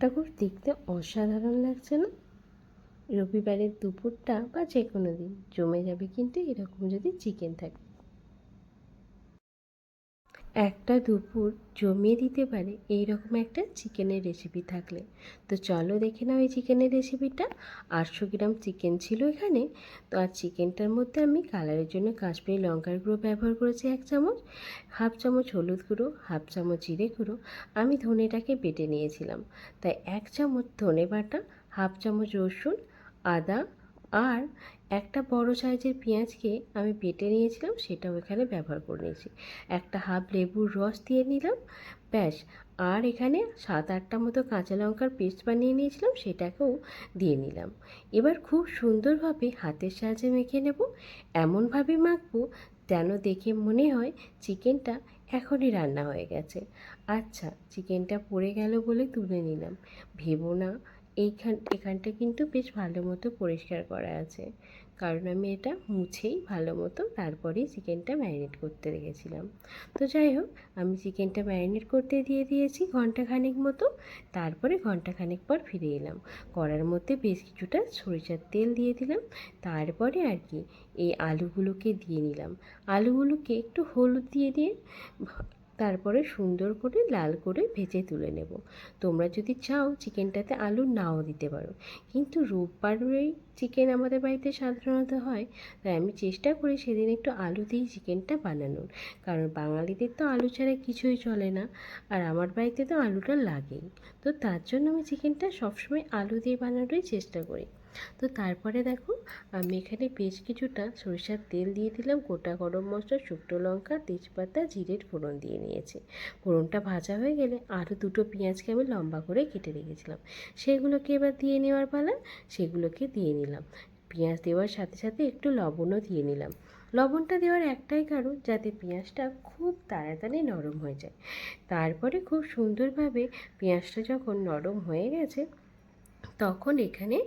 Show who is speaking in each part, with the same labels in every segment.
Speaker 1: খুব দেখতে অসাধারণ লাগছে না? রবিবারের দুপুরটা বা যে কোনো দিন, জমে যাবে কিন্তু এরকম যদি চিকেন থাকে। একটা দুপুর জমিয়ে দিতে পারে এই রকম একটা চিকেনের রেসিপি থাকলে। তো চলো দেখে নাও এই চিকেনের রেসিপিটা আটশো গ্রাম চিকেন ছিল এখানে। তো আর চিকেনটার মধ্যে আমি কালারের জন্য কাশ্মীরি লঙ্কার গুঁড়ো ব্যবহার করেছি এক চামচ, হাফ চামচ হলুদ গুঁড়ো, হাফ চামচ জিরে গুঁড়ো। আমি ধনেটাকে বেটে নিয়েছিলাম। তাই এক চামচ ধনে বাটা হাফ চামচ রসুন, আদা আর একটা বড় সাইজের পেঁয়াজকে আমি বেটে নিয়েছিলাম, সেটাও এখানে ব্যবহার করে নিয়েছি। একটা হাফ লেবুর রস দিয়ে নিলাম, ব্যাস। আর এখানে সাত আটটা মতো কাঁচা লঙ্কার পেস্ট বানিয়ে নিয়েছিলাম, সেটাকেও দিয়ে নিলাম। এবার খুব সুন্দরভাবে হাতের সাহায্যে মেখে নেব। এমনভাবে মাখবো যেন দেখে মনে হয় চিকেনটা এখনই রান্না হয়ে গেছে। আচ্ছা চিকেনটা পড়ে গেল বলে তুলে নিলাম। ভেবো না এইখান, এখানটা কিন্তু বেশ ভালো মতো পরিষ্কার করা আছে। কারণ আমি এটা মুছেই ভালো মতো তারপরেই চিকেনটা ম্যারিনেট করতে রেখেছিলাম। তো যাই হোক, আমি চিকেনটা ম্যারিনেট করতে দিয়ে দিয়েছি ঘন্টাখানেক মতো। তারপরে ঘন্টাখানেক পর ফিরে এলাম। কড়ার মধ্যে বেশ কিছুটা সরিষার তেল দিয়ে দিলাম। তারপরে আর কি এই আলুগুলোকে দিয়ে নিলাম। আলুগুলোকে একটু হলুদ দিয়ে দিয়ে তারপরে সুন্দর করে লাল করে ভেজে তুলে নেব। তোমরা যদি চাও চিকেনটাতে আলু নাও দিতে পারো। কিন্তু রোববারেই চিকেন আমাদের বাড়িতে সাধারণত হয়, তাই আমি চেষ্টা করি সেদিন একটু আলু দিয়েই চিকেনটা বানানোর। কারণ বাঙালিদের তো আলু ছাড়া কিছুই চলে না, আর আমার বাড়িতে তো আলুটা লাগেই। তো তার জন্য আমি চিকেনটা সবসময় আলু দিয়ে বানানোরই চেষ্টা করি। তো তারপরে দেখো, আমি এখানে বেশ কিছুটা সরিষার তেল দিয়ে দিলাম, গোটা গরম মশলা, শুকনো লঙ্কা, তেজপাতা, জিরের ফোড়ন দিয়ে নিয়েছি। ফোড়নটা ভাজা হয়ে গেলে আরও দুটো পেঁয়াজকে আমি লম্বা করে কেটে রেখেছিলাম। সেগুলোকে এবার দিয়ে নেওয়ার পালা, সেগুলোকে দিয়ে নিলাম। পেঁয়াজ দেওয়ার সাথে সাথে একটু লবণও দিয়ে নিলাম। লবণটা দেওয়ার একটাই কারণ, যাতে পেঁয়াজটা খুব তাড়াতাড়ি নরম হয়ে যায়। তারপরে খুব সুন্দরভাবে পেঁয়াজটা যখন নরম হয়ে গেছে তখন এখানে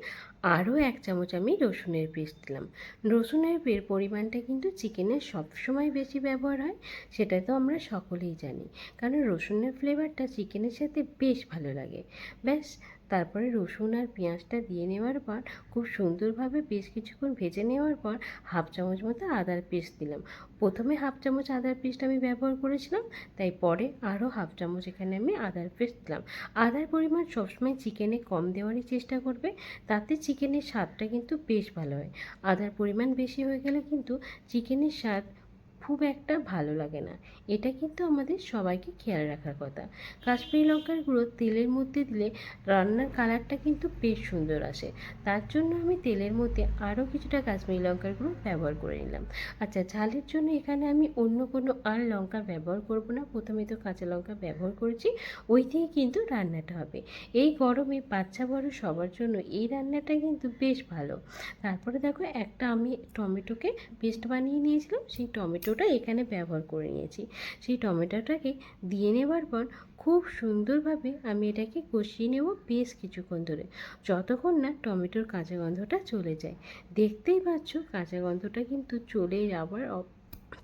Speaker 1: আরও এক চামচ আমি রসুনের পেস্ট দিলাম। রসুনের পের পরিমাণটা কিন্তু চিকেনের সবসময় বেশি ব্যবহার হয়, সেটা তো আমরা সকলেই জানি। কারণ রসুনের ফ্লেভারটা চিকেনের সাথে বেশ ভালো লাগে। ব্যাস তারপরে রসুন আর পেঁয়াজটা দিয়ে নেওয়ার পর, খুব সুন্দরভাবে বেশ কিছুক্ষণ ভেজে নেওয়ার পর হাফ চামচ মতো আদার পেস্ট দিলাম। প্রথমে হাফ চামচ আদার পেস্ট আমি ব্যবহার করেছিলাম, তাই পরে আরও হাফ চামচ এখানে আমি আদার পেস্ট দিলাম। আদার পরিমাণ সবসময় চিকেনে কম দেওয়ারই চেষ্টা করবে, তাতে চিকেনের স্বাদটা কিন্তু বেশ ভালো হয়। আদার পরিমাণ বেশি হয়ে গেলে কিন্তু চিকেনের স্বাদ খুব একটা ভালো লাগে না। এটা কিন্তু আমাদের সবাইকে খেয়াল রাখার কথা। কাশ্মীরি লঙ্কার গুঁড়ো তেলের মধ্যে দিলে রান্নার কালারটা কিন্তু বেশ সুন্দর আসে। তার জন্য আমি তেলের মধ্যে আরও কিছুটা কাশ্মীরি লঙ্কার গুঁড়ো ব্যবহার করে নিলাম। আচ্ছা ঝালের জন্য এখানে আমি অন্য কোনো আর লঙ্কা ব্যবহার করব না। প্রথমে তো কাঁচা লঙ্কা ব্যবহার করেছি, ওই দিয়ে কিন্তু রান্নাটা হবে। এই গরমে বাচ্চা বড় সবার জন্য এই রান্নাটা কিন্তু বেশ ভালো। তারপরে দেখো, একটা আমি টমেটোকে পেস্ট বানিয়ে নিয়েছিলাম। সেই টমেটোটা এখানে ব্যবহার করে নিয়েছি। সেই টমেটোটাকে দিয়ে নেবার পর খুব সুন্দরভাবে আমি এটাকে কষিয়ে নেব বেশ কিছুক্ষণ ধরে। যতক্ষণ না টমেটোর কাঁচা গন্ধটা চলে যায়। দেখতেই পাচ্ছ কাঁচা গন্ধটা কিন্তু চলে যাবার অ-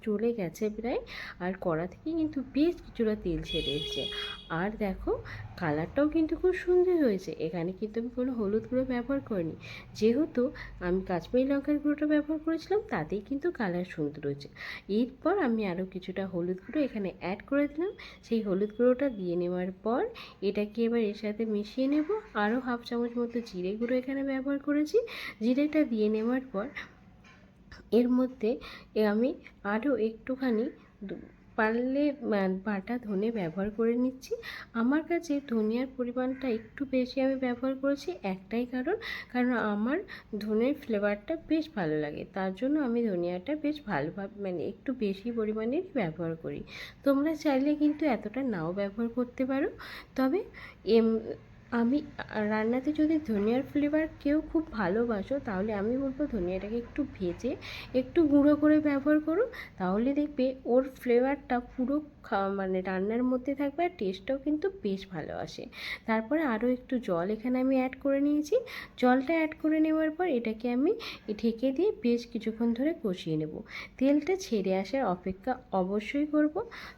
Speaker 1: চলে গেছে প্রায়। আর কড়া থেকে কিন্তু বেশ কিছুটা তেল ছেড়ে এসছে। আর দেখো, কালারটাও কিন্তু খুব সুন্দর হয়েছে। এখানে কিন্তু আমি কোনো হলুদ গুঁড়ো ব্যবহার করিনি। যেহেতু আমি কাশ্মীরি লঙ্কার গুঁড়োটা ব্যবহার করেছিলাম, তাতেই কিন্তু কালার সুন্দর হয়েছে। এরপর আমি আরও কিছুটা হলুদ গুঁড়ো এখানে অ্যাড করে দিলাম। সেই হলুদ গুঁড়োটা দিয়ে নেওয়ার পর এটাকে এবার এর সাথে মিশিয়ে নেব। আরও হাফ চামচ মতো জিরে গুঁড়ো এখানে ব্যবহার করেছি। জিরেটা দিয়ে নেওয়ার পর এর মধ্যে আমি আরও একটুখানি পারলে বাটা ধনে ব্যবহার করে নিচ্ছি। আমার কাছে ধনিয়ার পরিমাণটা একটু বেশি আমি ব্যবহার করেছি, একটাই কারণ কারণ আমার ধনের ফ্লেভারটা বেশ ভালো লাগে। তার জন্য আমি ধনিয়াটা বেশ ভালোভাবে মানে একটু বেশি পরিমাণের ব্যবহার করি। তোমরা চাইলে কিন্তু এতটা নাও ব্যবহার করতে পারো। তবে এম আমি, রান্নাতে যদি ধনিয়ার ফ্লেভার কেউ খুব ভালোবাসো, তাহলে আমি বলব ধনিয়াটাকে একটু ভেজে, একটু গুঁড়ো করে ব্যবহার করো, তাহলে দেখবে ওর ফ্লেভারটা পুরো মানে রান্নার মধ্যে থাকবে আর টেস্টটাও কিন্তু বেশ ভালো আসে। তারপরে আরও একটু জল এখানে আমি অ্যাড করে নিয়েছি। জলটা অ্যাড করে নেওয়ার পর এটাকে আমি ঢেকে দিয়ে বেশ কিছুক্ষণ ধরে কষিয়ে নেব। তেলটা ছেড়ে আসার অপেক্ষা অবশ্যই করব।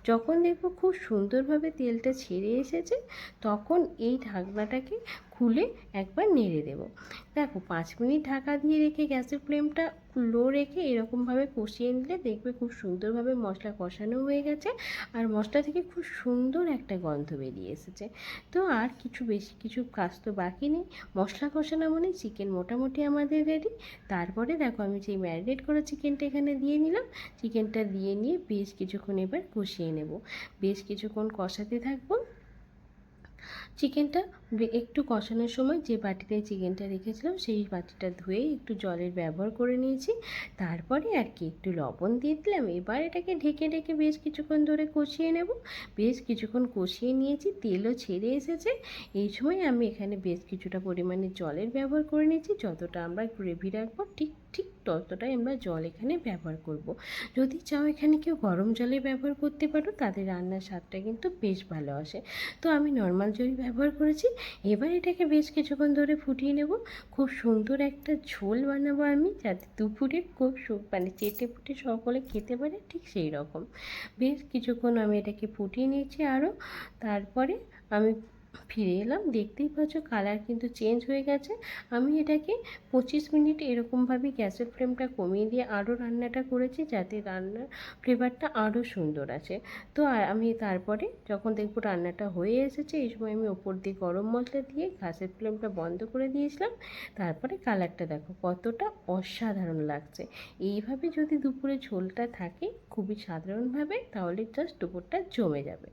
Speaker 1: যখন দেখব খুব সুন্দরভাবে তেলটা ছেড়ে এসেছে, তখন এই ঢাকনাটা ঢাকনাটাকে খুলে একবার নেড়ে দেবো। দেখো, পাঁচ মিনিট ঢাকা দিয়ে রেখে গ্যাসের ফ্লেমটা লো রেখে এরকমভাবে কষিয়ে নিলে দেখবে খুব সুন্দরভাবে মশলা কষানো হয়ে গেছে আর মশলা থেকে খুব সুন্দর একটা গন্ধ বেরিয়ে এসেছে। তো আর কিছু বেশি কিছু কাজ তো বাকি নেই। মশলা কষানো মানে চিকেন মোটামুটি আমাদের রেডি তারপরে দেখো, আমি যেই ম্যারিনেট করা চিকেনটা এখানে দিয়ে নিলাম, চিকেনটা দিয়ে নিয়ে বেশ কিছুক্ষণ এবার কষিয়ে নেব। বেশ কিছুক্ষণ কষাতে থাকব। চিকেনটা একটু কষানোর সময় যে বাটিতে চিকেনটা রেখেছিলাম, সেই বাটিটা ধুয়ে একটু জলের ব্যবহার করে নিয়েছি। তারপরে আর কি, একটু লবণ দিয়ে দিলাম। এবার এটাকে ঢেকে ঢেকে বেশ কিছুক্ষণ ধরে কষিয়ে নেব। বেশ কিছুক্ষণ কষিয়ে নিয়েছি, তেলও ছেড়ে এসেছে। এই সময় আমি এখানে বেশ কিছুটা পরিমাণে জলের ব্যবহার করে নিয়েছি। যতটা আমরা গ্রেভি রাখব, ঠিক ঠিক ততটাই আমরা জল এখানে ব্যবহার করব। যদি চাও এখানে কেউ গরম জলে ব্যবহার করতে পারো, তাদের রান্নার স্বাদটা কিন্তু বেশ ভালো আসে। তো আমি নর্মাল জল ব্যবহার করেছি। এবার এটাকে বেশ কিছুক্ষণ ধরে ফুটিয়ে নেব। খুব সুন্দর একটা ঝোল বানাবো আমি, যাতে দুপুরে খুব মানে চেটে ফুটে সকলে খেতে পারে ঠিক সেই রকম। বেশ কিছুক্ষণ আমি এটাকে ফুটিয়ে নিয়েছি আরও। তারপরে আমি ফিরে এলাম। দেখতেই পাচ্ছ কালার কিন্তু চেঞ্জ হয়ে গেছে। আমি এটাকে পঁচিশ মিনিট এরকমভাবে গ্যাসের ফ্লেমটা কমিয়ে দিয়ে আরও রান্নাটা করেছি যাতে রান্নার ফ্লেভারটা আরও সুন্দর আছে তো আমি তারপরে যখন দেখব রান্নাটা হয়ে এসেছে, এই সময় আমি ওপর দিয়ে গরম মশলা দিয়ে গ্যাসের ফ্লেমটা বন্ধ করে দিয়েছিলাম। তারপরে কালারটা দেখো কতটা অসাধারণ লাগছে। এইভাবে যদি দুপুরে ঝোলটা থাকে খুবই সাধারণভাবে, তাহলে জাস্ট দুপুরটা জমে যাবে।